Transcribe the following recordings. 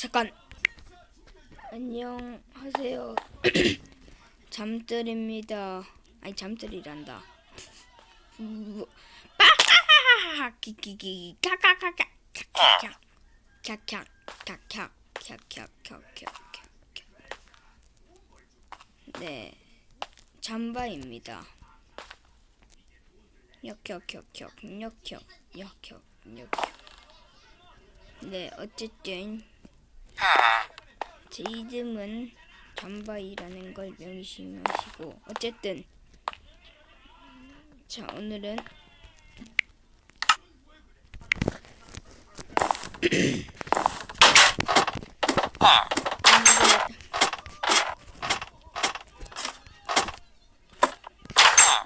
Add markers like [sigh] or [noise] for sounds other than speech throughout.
잠깐. 안녕하세요. 잠들입니다. 아니 잠들이란다. 네 잠바입니다. 역역역역 역역 역역 역역 네 어쨌든 제 이름은 잠바이라는 걸 명심하시고 어쨌든 자 오늘은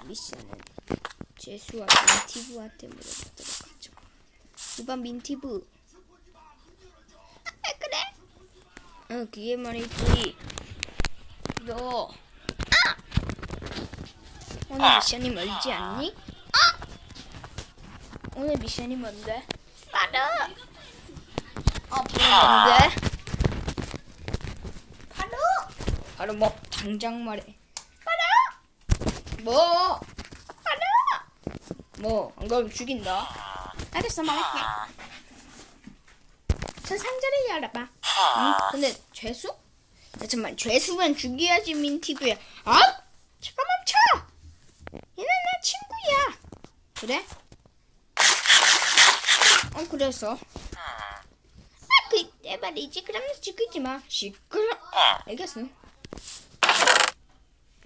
미션은 제수와 민티브한테 물어보도록 하죠. 이번 민티브 아, 그래? 어 그게 말이지. 너 아! 오늘 미션이 멀지 않니? 아! 오늘 미션이 뭔데? 바로 어 바로 뭔데? 바로 바로 뭐 당장 말해. 바로 뭐 바로 뭐 안 그러면 죽인다. 알겠어 말할게. 저 상자를 열어봐. 응? 근데 죄수? 야, 잠만 죄수만 죽여야지 민티브야. 아? 잠깐 멈춰. 얘는 내 친구야. 그래? 어 그래서. 아 그때 말이지. 그럼 죽이지 마. 시끄러. 알겠어.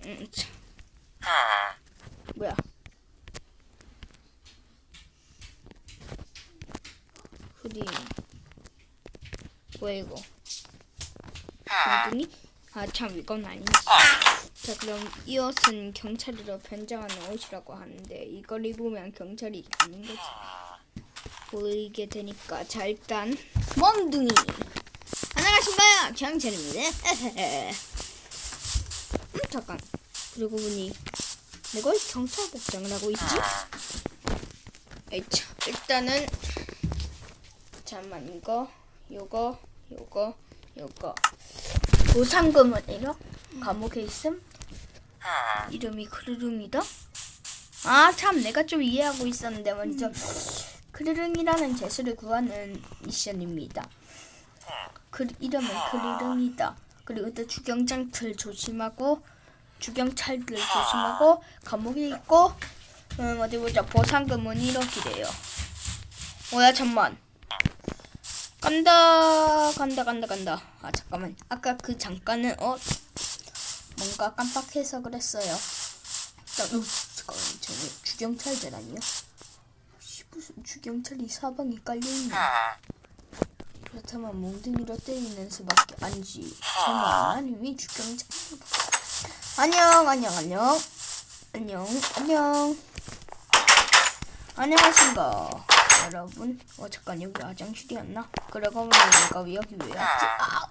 음, 참. 뭐야? 흐린. 뭐야 이거? 어둠이? 아참 이건 아니지. 자 그럼 이 옷은 경찰으로 변장하는 옷이라고 하는데 이걸 입으면 경찰이 아닌 거지. 보이게 되니까 자 일단 멍둥이. 안녕하십니까 경찰입니다. [laughs] 음 잠깐. 그러고 보니 내가 왜 경찰 복장을 하고 있지? 에이차 일단은 잠만 이거 요거 요거 요거. 보상금은 1억 감옥에 있음? 이름이 크르릉이다? 아 참 내가 좀 이해하고 있었는데 먼저. 크르릉이라는 죄수를 구하는 미션입니다. 그 이름은 크르릉이다. 그리고 또 주경장들 조심하고 주경찰들 조심하고 감옥에 있고 음 어디 보자. 보상금은 1억이래요. 뭐야 잠만 간다 간다 간다 간다. 아 잠깐만. 아까 그 잠깐은 어? 뭔가 깜빡해서 그랬어요. 나, 어, 잠깐만. 저왜 주경찰들 아니야? 씨, 무슨 주경찰이 사방에 깔려있네. 그렇다면 몽둥이로 때리는 수밖에 아니지. 설마 왜 주경찰 안녕 안녕 안녕. 안녕 안녕. 안녕하신가 여러분 어 잠깐 여기 화장실이었나? 그러고 보니 내가 왜 여기 왜 왔지? 아,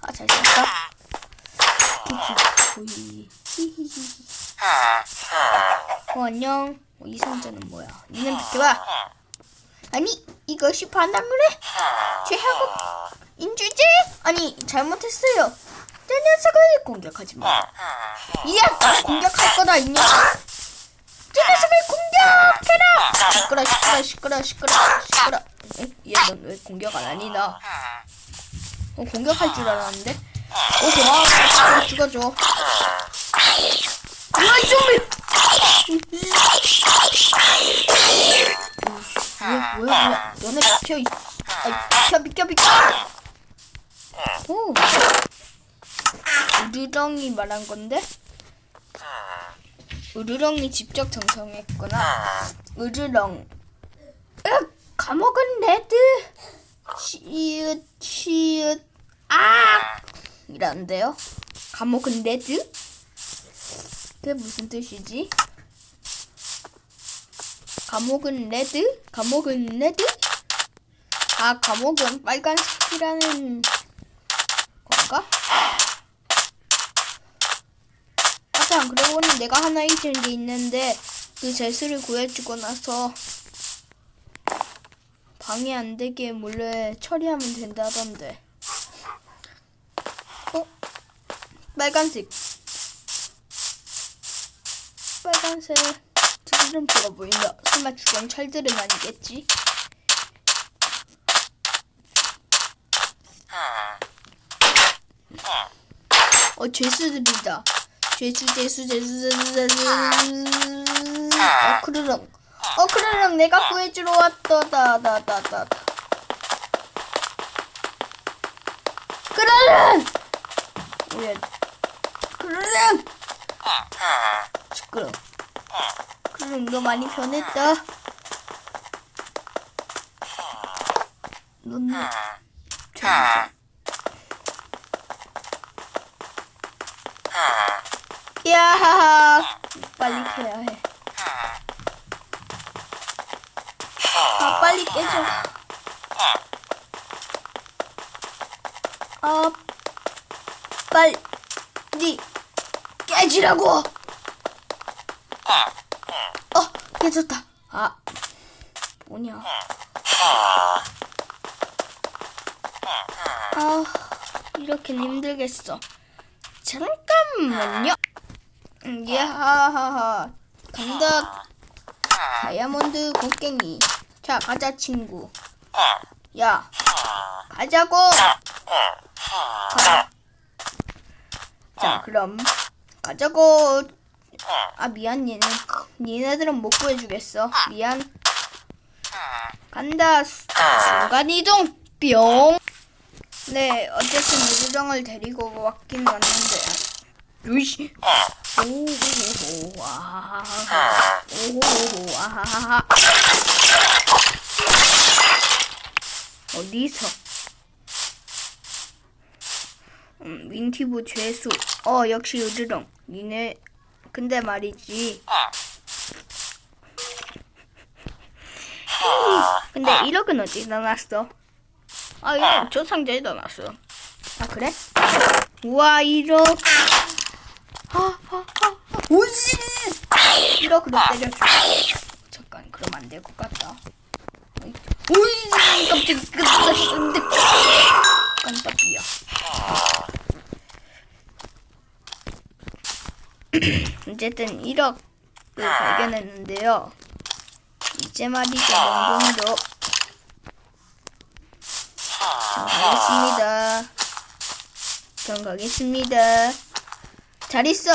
아. 잘생겼다. 히히 히히히 어 안녕. 어, 이 상자는 뭐야? 니는 비켜봐. 아니 이것이 반항을 해? 죄하고 인주제? 아니 잘못했어요. 내 녀석을 공격하지 마. 이야 공격할 거다 이 녀석 저 녀석을 공격해라! 시끄러 시끄러 시끄러 시끄러 시끄러 얘넌 왜 공격 안 하니 나? 어 공격할 줄 알았는데? 어 고마워 죽어줘 뭐야 좀비 뭐야 뭐야 너네 비켜 이- 아, 비켜 비켜 비켜 오 우르렁이 말한 건데? 으르렁이 직접 정성했구나. 으르렁. 으, 감옥은 레드. 시읒, 시읒, 아! 이란데요. 감옥은 레드? 그게 무슨 뜻이지? 감옥은 레드? 감옥은 레드? 아, 감옥은 빨간색이라는 건가? 맞아 그러고 보니 내가 하나 잊은 게 있는데 그 제수를 구해주고 나서 방해 안 되게 몰래 처리하면 된다던데. 어? 빨간색. 빨간색 드럼표가 보인다. 설마 주경 철들은 아니겠지? 어 죄수들이다. 죄수 죄수 죄수 죄수 죄수. 어 크르릉. 어 크르릉 내가 구해주러 왔다다 다다다. 크르릉. 왜? 크르릉. 시끄러. 크르릉 너 많이 변했다. 넌 자. 야 빨리 캐야 해. 아 빨리 깨져. 아 빨리 깨지라고. 어 깨졌다. 아 뭐냐? 아 이렇게는 힘들겠어. 잠깐만요. 음, 야하하하. 간다. 다이아몬드 곡괭이. 자, 가자, 친구. 야, 가자고. 가. 자, 그럼 가자고. 아, 미안, 얘는. 니네들은 못 구해주겠어. 미안. 간다. 수- 순간이동. 뿅. 네, 어쨌든 유주정을 데리고 왔긴 왔는데. 유시. 오호호 와하하하 오호호 와하하하 어디서? 음, 윈티브 죄수. 어 역시 유드렁 니네 근데 말이지. [laughs] 근데 1억은 어디다 놨어? 아 이거 저 상자에 넣어놨어. 아 그래? 우와 1억 아, 아, 아, 오지! 이러그로 때려줘. 잠깐, 그럼 안 될 것 같다. 오이, 깜짝이, 깜짝이, 깜짝이야. 어쨌든 1억을 발견했는데요. 이제 말이죠, 몽둥이로. 전 가겠습니다. 전 가겠습니다. 잘 있어.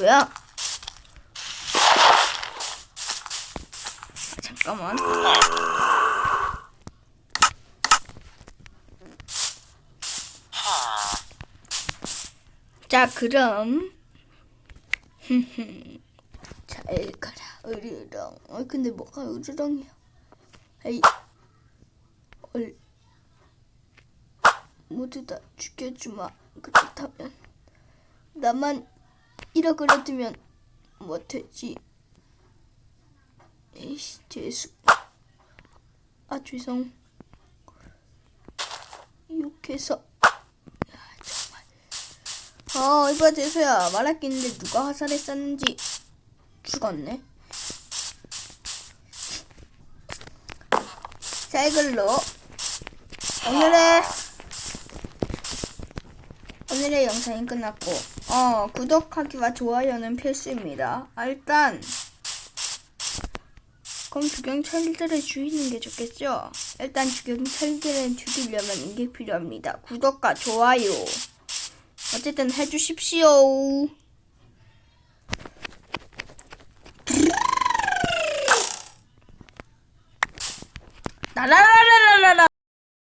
뭐야? 아, 잠깐만. 자, 그럼. [laughs] 잘 가라, 으르렁. 어, 근데 뭐가 으르렁이야? 에이, 얼, 모두 다 죽여주마. 그렇다면 나만 잃어그려 두면 못되지. 에이씨, 죄수. 아, 죄송. 욕해서. 아. 아, 이봐, 재수야. 말할 게 있는데 누가 화살했었는지 죽었네. 자, 이걸로 오늘의 오늘의 영상이 끝났고, 어, 구독하기와 좋아요는 필수입니다. 아, 일단, 그럼 주경찰들을 죽이는 게 좋겠죠? 일단 주경찰들을 죽이려면 이게 필요합니다. 구독과 좋아요. 어쨌든 해주십시오. না না না না না